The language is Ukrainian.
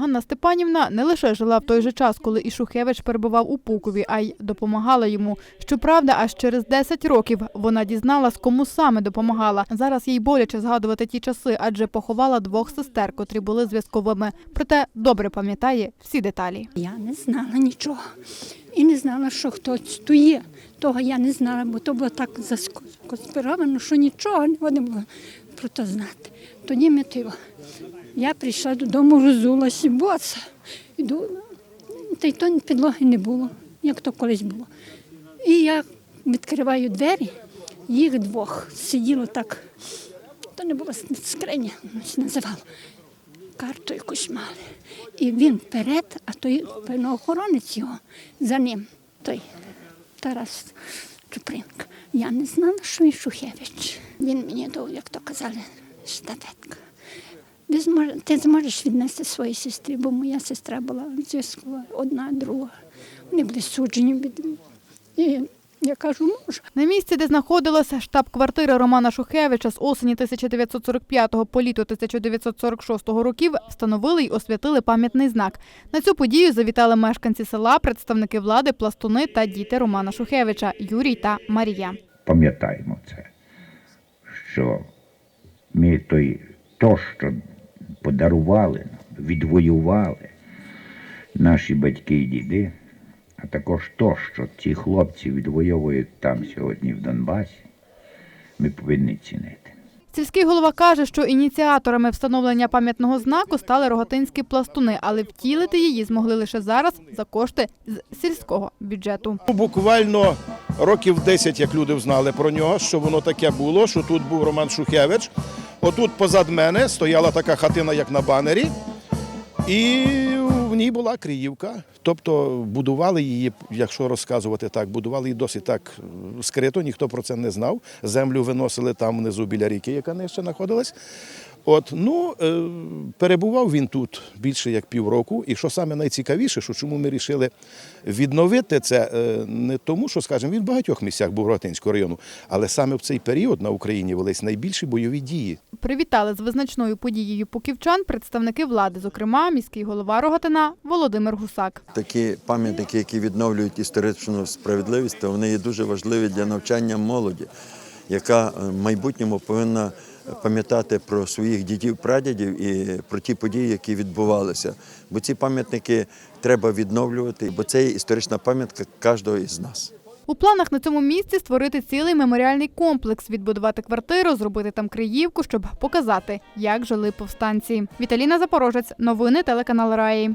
Ганна Степанівна не лише жила в той же час, коли Ішухевич перебував у Пукові, а й допомагала йому. Щоправда, аж через 10 років вона дізналась, кому саме допомагала. Зараз їй боляче згадувати ті часи, адже поховала двох сестер, котрі були зв'язковими. Проте добре пам'ятає всі деталі. Я не знала нічого. І не знала, що хтось тут є. Того я не знала, бо то було так засконспіровано, що нічого не було про то знати. Тоді ми тиво. Я прийшла додому, розулася, боса. Іду, та й то підлоги не було, як то колись було. І я відкриваю двері, їх двох сиділо так. То не було скриня, називало карту якусь мали. І він вперед, а той певно охоронець його за ним, той Тарас Чупринка. Я не знала, що він Шухевич. Він мені дав, як то казали, штатетка. Ти зможеш віднести своїй сестрі, бо моя сестра була зв'язкова, одна, друга. Вони були суджені. І я кажу, можу. На місці, де знаходилася штаб-квартира Романа Шухевича з осені 1945 по літо 1946 років, встановили й освятили пам'ятний знак. На цю подію завітали мешканці села, представники влади, пластуни та діти Романа Шухевича Юрій та Марія. пам'ятаємо це, що ми той, то, що подарували, відвоювали наші батьки і діди, а також то, що ці хлопці відвоюють там сьогодні в Донбасі, ми повинні цінити. Сільський голова каже, що ініціаторами встановлення пам'ятного знаку стали рогатинські пластуни, але втілити її змогли лише зараз за кошти з сільського бюджету. Ну, Буквально років 10, як люди знали про нього, що воно таке було, що тут був Роман Шухевич. Отут позад мене стояла така хатина, як на банері, і в ній була Криївка. Тобто будували її, якщо розказувати так, будували її досить так е, скрито, ніхто про це не знав. Землю виносили там внизу біля ріки, яка нижче знаходилась. От, ну, е, перебував він тут більше як півроку. І що саме найцікавіше, що чому ми вирішили відновити це, е, не тому, що, скажімо, він в багатьох місцях був Рогатинського району, але саме в цей період на Україні велись найбільші бойові дії. Привітали з визначною подією поківчан представники влади, зокрема міський голова Рогатина Володимир Гусак. Такі пам'ятники, які відновлюють історичну справедливість, то вони є дуже важливі для навчання молоді, яка в майбутньому повинна пам'ятати про своїх дідів, прадідів і про ті події, які відбувалися. Бо ці пам'ятники треба відновлювати, бо це історична пам'ятка кожного із нас. У планах на цьому місці створити цілий меморіальний комплекс, відбудувати квартиру, зробити там криївку, щоб показати, як жили повстанці. Віталіна Запорожець, новини телеканал Раї.